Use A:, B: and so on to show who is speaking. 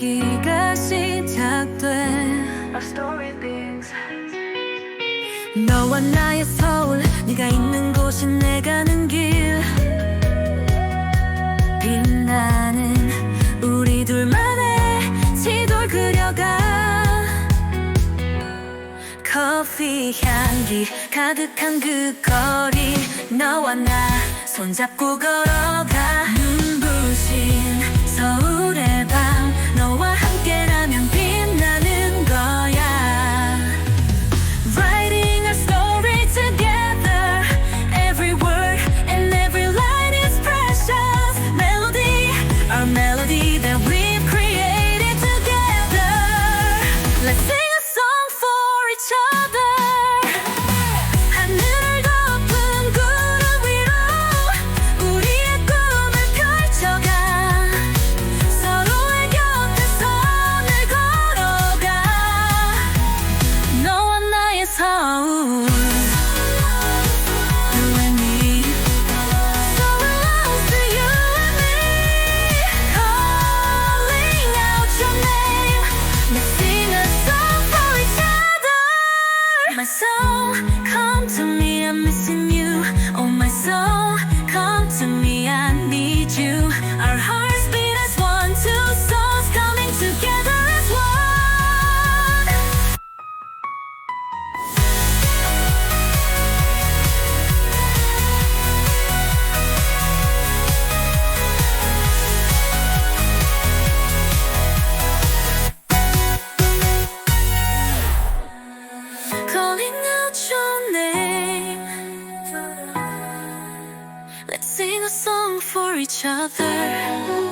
A: 이 가시 시작 돼. 너와 나의 서울 네가 있는 곳이 내 가는 길. 빛나는 우리 둘만의 시도 그려가. 커피 향기 가득한 그 거리. 너와 나 손잡고 걸어가. each other.